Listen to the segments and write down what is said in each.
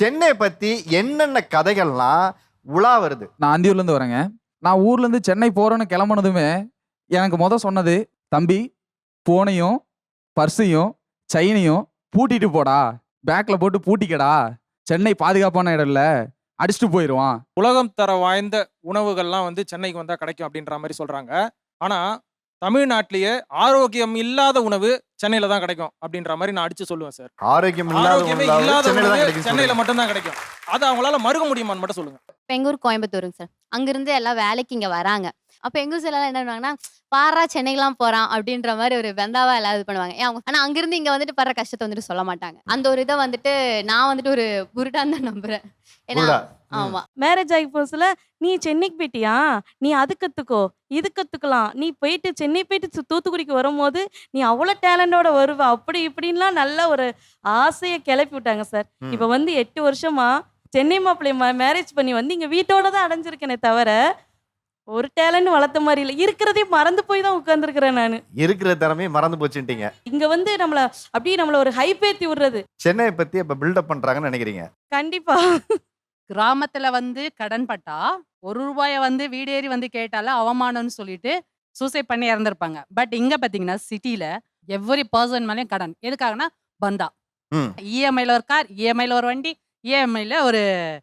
சென்னை பத்தி என்னென்ன கதைகள்லாம் உலா வருது? நான் அந்தியூர்லேருந்து வரேங்க. நான் ஊர்லேருந்து சென்னை போகிறேன்னு கிளம்புனதுமே எனக்கு முத சொன்னது தம்பி போனையும் பர்ஸையும் செயினையும் பூட்டிட்டு போடா. பேக்கில் போட்டு பூட்டிக்கடா. சென்னை பாதுகாப்பான இடம் இல்லை. அடிச்சுட்டு போயிடுவான் உலகம் தர வாய்ந்த உணவுகள்லாம் வந்து சென்னைக்கு வந்தா கிடைக்கும் அப்படின்ற மாதிரி சொல்றாங்க. ஆனா தமிழ்நாட்டிலேயே ஆரோக்கியம் இல்லாத உணவு சென்னையில தான் கிடைக்கும் அப்படின்ற மாதிரி நான் அடிச்சு சொல்லுவேன் சார். ஆரோக்கியம் இல்லாத ஆரோக்கியமே உணவு இல்லாத சென்னையில தான் உணவு கிடைக்கும் சென்னையில. மட்டும்தான் கிடைக்கும். அதை அவங்களால மறுக்க முடியுமான்னு மட்டும் சொல்லுங்க. எங்க ஊர் கோயம்புத்தூருங்க சார். அங்கிருந்து எல்லாம் வேலைக்கு இங்க வராங்க. அப்ப எங்க ஊர் எல்லாம் என்ன பண்ணுவாங்கன்னா பாரா சென்னைக்கெல்லாம் போறான் அப்படின்ற மாதிரி ஒரு வெந்தாவா எல்லாம் இது பண்ணுவாங்க. ஏன் அவங்க ஆனா அங்கிருந்து இங்க வந்துட்டு படுற கஷ்டத்தை வந்துட்டு சொல்ல மாட்டாங்க. அந்த ஒரு இதை வந்துட்டு நான் வந்துட்டு ஒரு புருட்டான் தான் நம்புறேன். ஏன்னா? ம். ஆமா. மேரேஜ் ஆகி போச்சுல நீ சென்னைக்கு போயிட்டியா? நீ அது கத்துக்கோ இது கத்துக்கலாம். நீ போயிட்டு சென்னை போயிட்டு சு- தூத்துக்குடிக்கு வரும்போது நீ அவ்வளோ டேலண்டோட வருவ. அப்படி இப்படின்லாம் நல்ல ஒரு ஆசையை கிளப்பி விட்டாங்க சார் ம். இப்போ வந்து எட்டு வருஷமா சென்னை மாப்பிள்ளை மேரேஜ் பண்ணி வந்து இங்க வீட்டோட தான் அடைஞ்சிருக்கேனே தவிர ஒரு டேலண்ட் வளர்த்த மாதிரி இல்லை. இருக்கிறதையும் மறந்து போய் தான் உட்காந்துருக்கிறேன் நான். இருக்கிற திறமையை மறந்து போச்சுட்டீங்க இங்க வந்து நம்மள அப்படியே நம்மள ஒரு ஹைப்பேத்தி விடுறது. சென்னையை பத்தி இப்ப பில்டப் பண்றாங்கன்னு நினைக்கிறீங்க. கண்டிப்பா. கிராமத்துல வந்து கடன் பட்டா ஒரு ரூபாய வந்து வீடேறி வந்து கேட்டால அவமானம்னு சொல்லிட்டு சூசைட் பண்ணி இறந்துருப்பாங்க. பட் இங்க பாத்தீங்கன்னா சிட்டில எவ்வரி பர்சன் மேலயும் கடன். எதுக்காகனா பந்தா. இஎம்ஐல ஒரு கார் இஎம்ஐல ஒரு வண்டி இஎம்ஐல ஒரு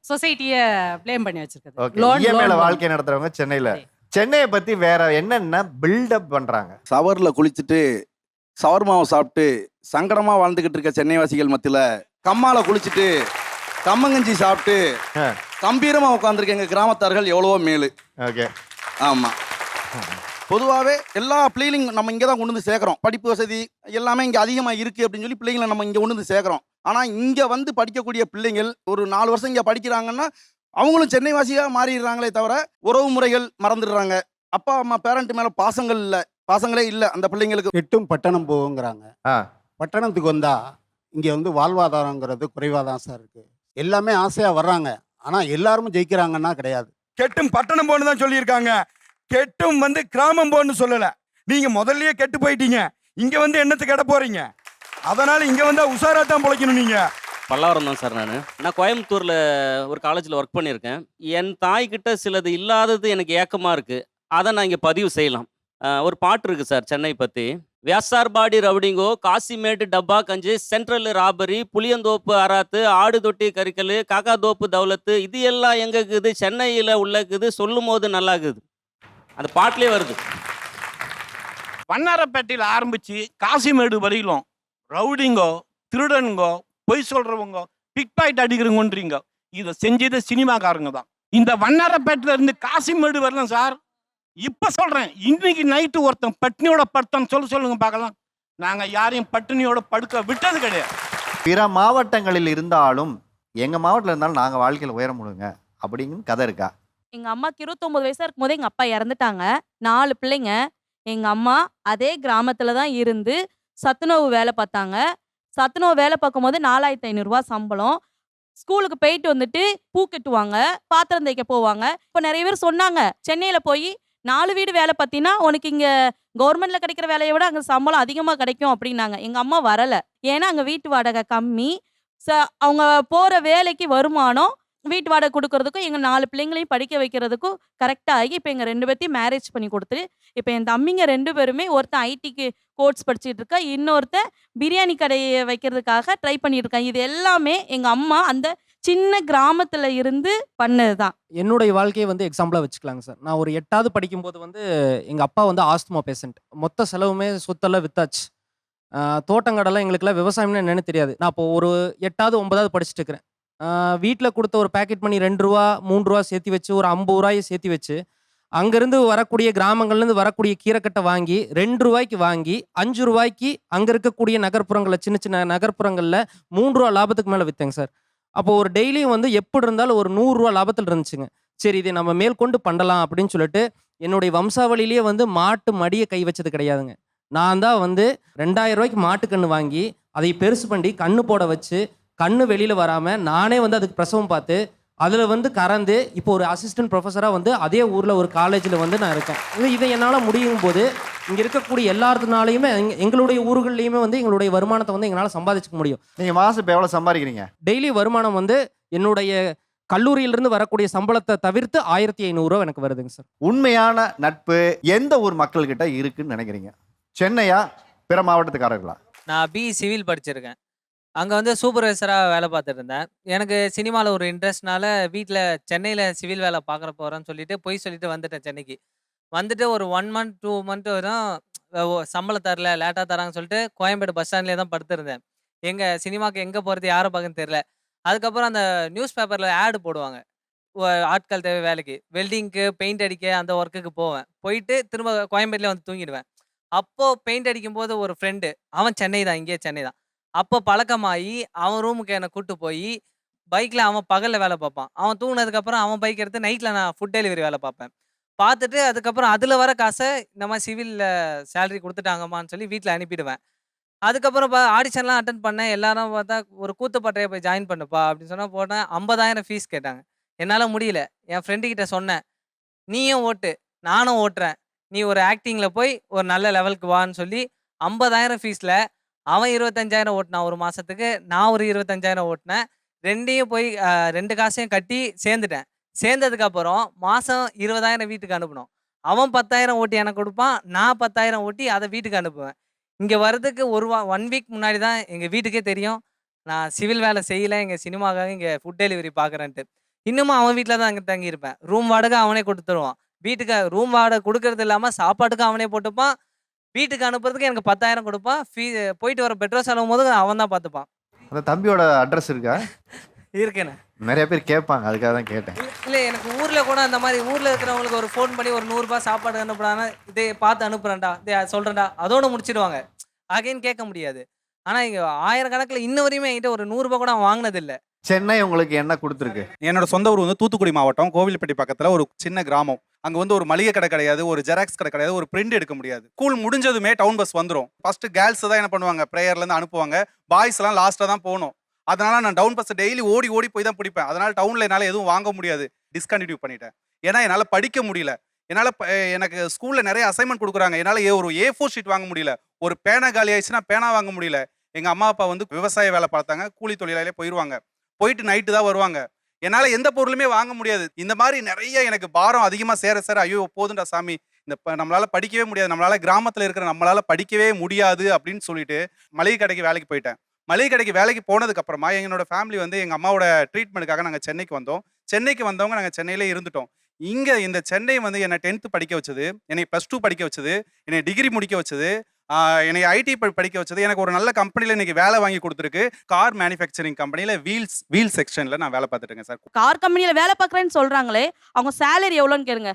சொசைட்டிய ப்ளேம் பண்ணி வச்சிருக்குது. ஓகே. Loan, இஎம்ஐல வாழ்க்கை நடத்துறவங்க சென்னையில. சென்னையை பத்தி வேற என்னென்ன பில்டப் பண்றாங்க? சவரில் குளிச்சுட்டு சவர்மாவை சாப்பிட்டு சங்கடமா வாழ்ந்துகிட்டு இருக்க சென்னைவாசிகள் மத்தியில கம்மால குளிச்சுட்டு கம்மங்கஞ்சி சாப்பிட்டு. கம்பீரமா உட்காந்துருக்க எங்க கிராமத்தார்கள் எவ்வளவோ மேலு. ஓகே. ஆமா. பொதுவாகவே எல்லா பிள்ளைகளையும் நம்ம இங்கே தான் கொண்டு வந்து சேர்க்குறோம். படிப்பு வசதி எல்லாமே இங்கே அதிகமாக இருக்குது அப்படின்னு சொல்லி பிள்ளைங்களை நம்ம இங்கே கொண்டு வந்து சேர்க்குறோம். ஆனால் இங்கே வந்து படிக்கக்கூடிய பிள்ளைங்கள் ஒரு நாலு வருஷம் இங்கே படிக்கிறாங்கன்னா அவங்களும் சென்னை வாசியாக மாறிடுறாங்களே தவிர உறவு முறைகள் மறந்துடுறாங்க. அப்பா அம்மா பேரண்ட் மேலே பாசங்கள் இல்லை. பாசங்களே இல்லை அந்த பிள்ளைங்களுக்கு. எட்டும் பட்டணம் போகுங்கிறாங்க. பட்டணத்துக்கு வந்தா இங்க வந்து வாழ்வாதாரங்கிறது குறைவாக தான் சார் இருக்கு. எல்லாமே ஆசையா வர்றாங்க. ஆனா எல்லாரும் ஜெயிக்கிறாங்கன்னா கிடையாது. கெட்டும் பட்டணம் போன்னு தான் சொல்லியிருக்காங்க. கெட்டும் வந்து கிராமம் போன்னு சொல்லல. நீங்க முதல்லயே கெட்டு போயிட்டீங்க. இங்க வந்து என்னத்துக்கு கெட போறீங்க? அதனால இங்க வந்தா உஷாரா தான் பொழைக்கணும் நீங்க. பல்லாவரம் தான் சார் நான். நான் கோயம்புத்தூரில் ஒரு காலேஜில் ஒர்க் பண்ணியிருக்கேன். என் தாய்கிட்ட சிலது இல்லாதது எனக்கு ஏக்கமாக இருக்குது அதை நான் இங்கே பதிவு செய்யலாம். ஒரு பாட்டு இருக்குது சார் சென்னை பற்றி வியாசார்பாடி ரவுடிங்கோ காசிமேட்டு டப்பா கஞ்சி சென்ட்ரல் ராபரி புளியந்தோப்பு அராத்து ஆடு தொட்டி கறிக்கல் காக்கா தோப்பு தௌலத்து இது எல்லாம் எங்கே இருக்குது சென்னையில் உள்ளக்குது சொல்லும் போது நல்லா இருக்குது அந்த பாட்டிலே வருது. வண்ணாரப்பேட்டையில் ஆரம்பிச்சு காசிமேடு வரையிலும் ரவுடிங்கோ திருடனுங்கோ பொய் சொல்றவங்க பிக் பாயிண்ட் அடிக்கிறவங்கன்றீங்க. இதை செஞ்சது சினிமாக்காரங்க தான். இந்த வண்ணாரப்பேட்டையில இருந்து காசிமேடு வரலாம் சார். இப்ப சொல்றேன் இன்னைக்கு நைட்டு ஒருத்தன் பட்னியோட படுத்தான்னு சொல்ல சொல்லுங்க பார்க்கலாம். நாங்க யாரையும் பட்டினியோட படுக்க விட்டது கிடையாது. பிற மாவட்டங்களில் இருந்தாலும் எங்க மாவட்டத்தில் இருந்தாலும் நாங்க வாழ்க்கையில உயர முடியுங்க அப்படிங்கன்னு கதை இருக்கா? எங்க அம்மாக்கு இருபத்தொன்பது வயசா இருக்கும்போது எங்க அப்பா இறந்துட்டாங்க. நாலு பிள்ளைங்க. எங்க அம்மா அதே கிராமத்துல தான் இருந்து சத்துணவு வேலை பார்த்தாங்க. சத்துணவு வேலை பார்க்கும்போது நாலாயிரத்தி ஐநூறுரூவா சம்பளம். ஸ்கூலுக்கு போயிட்டு வந்துட்டு பூ கட்டுவாங்க பாத்திரம் தேய்க்க போவாங்க. இப்போ நிறைய பேர் சொன்னாங்க சென்னையில் போய் நாலு வீடு வேலை பார்த்தீங்கன்னா உனக்கு இங்கே கவர்மெண்ட்டில் கிடைக்கிற வேலையை விட அங்கே சம்பளம் அதிகமாக கிடைக்கும் அப்படின்னாங்க. எங்கள் அம்மா வரலை. ஏன்னா அங்கே வீட்டு வாடகை கம்மி. ச- அவங்க போகிற வேலைக்கு வருமானம் வீட்டு வாடகை கொடுக்கறதுக்கும் எங்கள் நாலு பிள்ளைங்களையும் படிக்க வைக்கிறதுக்கும் கரெக்டாக ஆகி இப்போ எங்கள் ரெண்டு பேர்த்தையும் மேரேஜ் பண்ணி கொடுத்துட்டு இப்போ என் தம்பிங்க ரெண்டு பேருமே ஒருத்தன் ஐடிக்கு கோர்ஸ் படிச்சுட்டு இருக்கா இன்னொருத்தன் பிரியாணி கடையை வைக்கிறதுக்காக ட்ரை பண்ணிட்டு இருக்கான். இது எல்லாமே எங்கள் அம்மா அந்த சின்ன கிராமத்துல இருந்து பண்ணது தான் என்னுடைய வாழ்க்கையை வந்து எக்ஸாம்பிளாக வச்சுக்கலாங்க சார். நான் ஒரு எட்டாவது படிக்கும்போது வந்து எங்கள் அப்பா வந்து ஆஸ்துமா பேஷண்ட் மொத்த செலவுமே சொத்தெல்லாம் வித்தாச்சு. ஆஹ் தோட்டங்கடெல்லாம் எங்களுக்குலாம் விவசாயம்னு என்னன்னு தெரியாது. நான் இப்போ ஒரு எட்டாவது ஒன்பதாவது படிச்சுட்டு இருக்கிறேன். வீட்டில் கொடுத்த ஒரு பேக்கெட் பண்ணி ரெண்டு ரூபா மூணு ரூபா சேர்த்து வச்சு ஒரு ஐம்பது ரூபாயை சேர்த்து வச்சு அங்கேருந்து வரக்கூடிய கிராமங்கள்லேருந்து வரக்கூடிய கீரைக்கட்டை வாங்கி ரெண்டு ரூபாய்க்கு வாங்கி அஞ்சு ரூபாய்க்கு அங்கே இருக்கக்கூடிய நகர்ப்புறங்களில் சின்ன சின்ன நகர்ப்புறங்களில் மூணு ரூபா லாபத்துக்கு மேலே விற்றேங்க சார். அப்போ ஒரு டெய்லியும் வந்து எப்படி இருந்தாலும் ஒரு நூறுரூவா லாபத்தில் இருந்துச்சுங்க. சரி இதை நம்ம மேற்கொண்டு பண்ணலாம் அப்படின்னு சொல்லிட்டு என்னுடைய வம்சாவளியிலேயே வந்து மாட்டு மடியை கை வச்சது கிடையாதுங்க. நான் தான் வந்து ரெண்டாயிரம் ரூபாய்க்கு மாட்டுக்கன்று வாங்கி அதை பெருசு பண்ணி கண்ணு போட வச்சு கண்ணு வெளியில் வராமல் நானே வந்து அதுக்கு பிரசவம் பார்த்து அதில் வந்து கறந்து இப்போ ஒரு அசிஸ்டன்ட் ப்ரொஃபஸராக வந்து அதே ஊரில் ஒரு காலேஜில் வந்து நான் இருக்கேன். இது இதை என்னால் முடியும் போது இங்கே இருக்கக்கூடிய எல்லாத்தினாலையுமே எங்க- எங்களுடைய ஊர்கள்லையுமே வந்து எங்களுடைய வருமானத்தை வந்து எங்களால் சம்பாதிச்சுக்க முடியும். நீங்க மாசம் இப்ப எவ்வளவு சம்பாதிக்கிறீங்க? டெய்லி வருமானம் வந்து என்னுடைய கல்லூரியிலிருந்து வரக்கூடிய சம்பளத்தை தவிர்த்து ஆயிரத்தி ஐநூறுரூவா எனக்கு வருதுங்க சார். உண்மையான நட்பு எந்த ஊர் மக்கள்கிட்ட இருக்குன்னு நினைக்கிறீங்க? சென்னையா பிற மாவட்டத்துக்காரர்களா? நான் பி சிவில் படிச்சிருக்கேன். அங்கே வந்து சூப்பர்வைசராக வேலை பார்த்துட்டு இருந்தேன் எனக்கு சினிமாவில் ஒரு இன்ட்ரெஸ்ட்னால வீட்டில் சென்னையில் சிவில் வேலை பார்க்குற போகிறேன்னு சொல்லிட்டு பொய் சொல்லிட்டு வந்துட்டேன் சென்னைக்கு. வந்துட்டு ஒரு ஒன் மந்த் டூ மந்த் வரும். சம்பளம் தரல லேட்டாக தராங்கன்னு சொல்லிட்டு கோயம்பேடு பஸ் ஸ்டாண்ட்லேயே தான் படுத்திருந்தேன். எங்கள் சினிமாக்கு எங்கே போகிறது யாரை பார்க்கன்னு தெரில அதுக்கப்புறம் அந்த நியூஸ் பேப்பரில் ஆடு போடுவாங்க. ஒ- ஆட்கள் தேவை வேலைக்கு. வெல்டிங்க்கு பெயிண்ட் அடிக்க அந்த ஒர்க்குக்கு போவேன். போயிட்டு திரும்ப கோயம்பேட்டில் வந்து தூங்கிடுவேன். அப்போ பெயிண்ட் அடிக்கும்போது ஒரு ஃப்ரெண்டு அவன் சென்னை தான் இங்கேயே சென்னை தான். அப்போ பழக்கமாகி அவன் ரூமுக்கு என்னை கூட்டு போய் பைக்கில் அவன் பகலில் வேலை பார்ப்பான். அவன் தூங்கினதுக்கப்புறம் அவன் பைக் எடுத்து நைட்டில் நான் ஃபுட் டெலிவரி வேலை பார்ப்பேன். பார்த்துட்டு அதுக்கப்புறம் அதில் வர காசை இந்த மாதிரி சிவிலில் சேலரி கொடுத்துட்டாங்கம்மான்னு சொல்லி வீட்டில் அனுப்பிடுவேன். அதுக்கப்புறம் பா ஆடிஷன்லாம் அட்டன் பண்ணேன். எல்லாரும் பார்த்தா ஒரு கூத்துப்பட்டையை போய் ஜாயின் பண்ணுப்பா அப்படின்னு சொன்னால் போனேன் ஐம்பதாயிரம் ஃபீஸ் கேட்டாங்க. என்னால் முடியல. என் ஃப்ரெண்டு கிட்ட சொன்னேன். நீயும் ஓட்டு. நானும் ஓட்டுறேன். நீ ஒரு ஆக்டிங்கில் போய் ஒரு நல்ல லெவலுக்கு வான்னு சொல்லி ஐம்பதாயிரம் ஃபீஸில் அவன் இருபத்தஞ்சாயிரம் ஓட்டினான் ஒரு மாதத்துக்கு நான் ஒரு இருபத்தஞ்சாயிரம் ஓட்டினேன். ரெண்டையும் போய் ரெண்டு காசையும் கட்டி சேர்ந்துட்டேன். சேர்ந்ததுக்கப்புறம் மாதம் இருபதாயிரம் வீட்டுக்கு அனுப்பணும் அவன் பத்தாயிரம் ஓட்டி எனக்கு கொடுப்பான் நான் பத்தாயிரம் ஓட்டி அதை வீட்டுக்கு அனுப்புவேன். இங்கே வர்றதுக்கு ஒரு வா ஒன் வீக் முன்னாடி தான் எங்கள் வீட்டுக்கே தெரியும். நான் சிவில் வேலை செய்யலை எங்கள் சினிமாக்காக இங்கே ஃபுட் டெலிவரி பார்க்குறேன்ட்டு இன்னமும் அவன் வீட்டில் தான் அங்கே தங்கியிருப்பேன். ரூம் வாடகை அவனே கொடுத்துருவான். வீட்டுக்கு ரூம் வாடகை கொடுக்கறது இல்லாமல் சாப்பாட்டுக்கு அவனே போட்டுப்பான். வீட்டுக்கு அனுப்புறதுக்கு எனக்கு பத்தாயிரம் கொடுப்பான். ஃபீ போயிட்டு வர பெட்ரோல் செலவும் போது அவன் தான் பார்த்துப்பான். அந்த தம்பியோட அட்ரஸ் இருக்கா? இருக்கேண்ணே. நிறைய பேர் கேட்பாங்க. அதுக்காக தான் கேட்டேன். இல்லை எனக்கு ஊரில் கூட அந்த மாதிரி ஊரில் இருக்கிறவங்களுக்கு ஒரு ஃபோன் பண்ணி ஒரு நூறுரூபா சாப்பாடு அனுப்புறாங்கன்னா இதே பார்த்து அனுப்புகிறேன்டா இதே சொல்கிறேன்டா அதோட முடிச்சிடுவாங்க. அகைன் கேட்க முடியாது. ஆனால் இங்கே ஆயிரக்கணக்கில் இன்ன வரையுமே என்கிட்ட ஒரு நூறுரூபா கூட அவன் வாங்கினதில்லை. சென்னை உங்களுக்கு என்ன கொடுத்துருக்கு? என்னோட சொந்த ஊர் வந்து தூத்துக்குடி மாவட்டம் கோவில்பட்டி பக்கத்தில் ஒரு சின்ன கிராமம். அங்கே வந்து ஒரு மளிகை கடை கிடையாது ஒரு ஜெராக்ஸ் கடை கிடையாது ஒரு பிரிண்ட் எடுக்க முடியாது. ஸ்கூல் முடிஞ்சதுமே டவுன் பஸ் வந்துடும் ஃபர்ஸ்ட் கேர்ள்ஸ் தான் என்ன பண்ணுவாங்க? ப்ரேயர்லேருந்து அனுப்புவாங்க. பாய்ஸ் எல்லாம் லாஸ்ட்டாக தான் போகணும். அதனால நான் டவுன் பஸ் டெய்லி ஓடி ஓடி போய் தான் பிடிப்பேன். அதனால டவுனில் என்னால் எதுவும் வாங்க முடியாது. டிஸ்கண்டினியூ பண்ணிட்டேன். ஏன்னா என்னால் படிக்க முடியல. என்னால் எனக்கு ஸ்கூலில் நிறைய அசைன்மெண்ட் கொடுக்குறாங்க. என்னால் ஏ ஒரு ஏ ஃபோர் ஷீட் வாங்க முடியல. ஒரு பேனா காலி ஆயிடுச்சுன்னா பேனா வாங்க முடியல. எங்கள் அம்மா அப்பா வந்து விவசாய வேலை பார்த்தாங்க. கூலி தொழிலாளியே போயிடுவாங்க போயிட்டு நைட்டு தான் வருவாங்க. என்னால் எந்த பொருளுமே வாங்க முடியாது. இந்த மாதிரி நிறைய எனக்கு பாரம் அதிகமாக சேர சேர ஐயோ போதுண்டா சாமி. இந்த நம்மளால் படிக்கவே முடியாது. நம்மளால் கிராமத்தில் இருக்கிற நம்மளால் படிக்கவே முடியாது அப்படின்னு சொல்லிட்டு மளிகை கடைக்கு வேலைக்கு போயிட்டேன். மளிகை கடைக்கு வேலைக்கு போனதுக்கு அப்புறமா என்னோட ஃபேமிலி வந்து எங்கள் அம்மாவோட ட்ரீட்மெண்ட்டுக்காக நாங்கள் சென்னைக்கு வந்தோம். சென்னைக்கு வந்தவங்க நாங்கள் சென்னையிலே இருந்துட்டோம். இங்கே இந்த சென்னை வந்து என்னை டென்த்து படிக்க வச்சது என்னை ப்ளஸ் டூ படிக்க வச்சது என்னை டிகிரி முடிக்க வச்சது. என்னை ஐடி படிக்க வச்சது. எனக்கு ஒரு நல்ல கம்பெனியில் இன்னைக்கு வேலை வாங்கி கொடுத்துருக்கு. கார் மேனுஃபேக்சரிங் கம்பெனியில் வீல்ஸ் வீல் செக்ஷனில் நான் வேலை பார்த்துட்டு இருக்கேன் சார். கார் கம்பெனியில் வேலை பார்க்குறேன்னு சொல்கிறாங்களே அவங்க சேலரி எவ்வளோன்னு கேளுங்க.